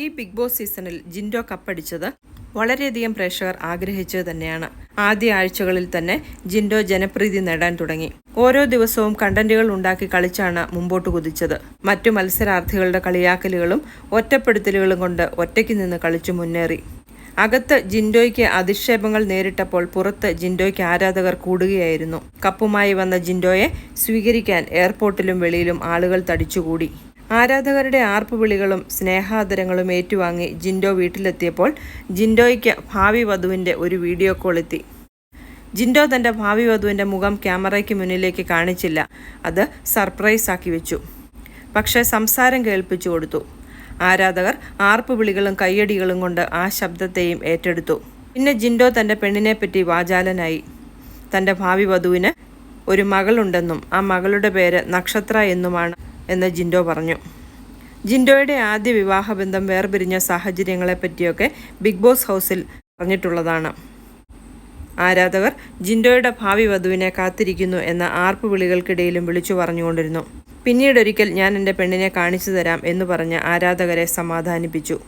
ഈ big boss സീസണിൽ ജിൻഡോ കപ്പടിച്ചത് വളരെയധികം പ്രേക്ഷകർ ആഗ്രഹിച്ചത് തന്നെയാണ്. ആദ്യ ആഴ്ചകളിൽ തന്നെ ജിൻഡോ ജനപ്രീതി നേടാൻ തുടങ്ങി. ഓരോ ദിവസവും കണ്ടന്റുകൾ ഉണ്ടാക്കി കളിച്ചാണ് മുമ്പോട്ട് കുതിച്ചത്. മറ്റു മത്സരാർത്ഥികളുടെ കളിയാക്കലുകളും ഒറ്റപ്പെടുത്തലുകളും കൊണ്ട് ഒറ്റയ്ക്ക് നിന്ന് കളിച്ചു മുന്നേറി. അകത്ത് ജിൻഡോയ്ക്ക് അധിക്ഷേപങ്ങൾ നേരിട്ടപ്പോൾ പുറത്ത് ജിൻഡോയ്ക്ക് ആരാധകർ കൂടുകയായിരുന്നു. കപ്പുമായി വന്ന ജിൻഡോയെ സ്വീകരിക്കാൻ എയർപോർട്ടിലും വെളിയിലും ആളുകൾ തടിച്ചുകൂടി. ആരാധകരുടെ ആർപ്പുവിളികളും സ്നേഹാദരങ്ങളും ഏറ്റുവാങ്ങി ജിൻഡോ വീട്ടിലെത്തിയപ്പോൾ ജിൻഡോയ്ക്ക് ഭാവി വധുവിന്റെ ഒരു വീഡിയോ കോൾ എത്തി. ജിൻഡോ തന്റെ ഭാവി വധുവിന്റെ മുഖം ക്യാമറയ്ക്ക് മുന്നിലേക്ക് കാണിച്ചില്ല. അത് സർപ്രൈസ് ആക്കി വെച്ചു. പക്ഷേ സംസാരം കേൾപ്പിച്ചു കൊടുത്തു. ആരാധകർ ആർപ്പുവിളികളും കയ്യടികളും കൊണ്ട് ആ ശബ്ദത്തെയും ഏറ്റെടുത്തു. പിന്നെ ജിൻഡോ തന്റെ പെണ്ണിനെപ്പറ്റി വാചാലനായി. തന്റെ ഭാവി വധുവിന് ഒരു മകളുണ്ടെന്നും ആ മകളുടെ പേര് നക്ഷത്ര എന്നുമാണ് എന്ന് ജിൻഡോ പറഞ്ഞു. ജിൻഡോയുടെ ആദ്യ വിവാഹ വിവാഹബന്ധം വേർപിരിഞ്ഞ സാഹചര്യങ്ങളെപ്പറ്റിയൊക്കെ ബിഗ് ബോസ് ഹൗസിൽ പറഞ്ഞിട്ടുള്ളതാണ്. ആരാധകർ ജിൻഡോയുടെ ഭാവി വധുവിനെ കാത്തിരിക്കുന്നു എന്ന ആർപ്പ് വിളികൾക്കിടയിലും വിളിച്ചു പറഞ്ഞുകൊണ്ടിരുന്നു. പിന്നീടൊരിക്കൽ ഞാൻ എന്റെ പെണ്ണിനെ കാണിച്ചു തരാം എന്ന് പറഞ്ഞ് ആരാധകരെ സമാധാനിപ്പിച്ചു.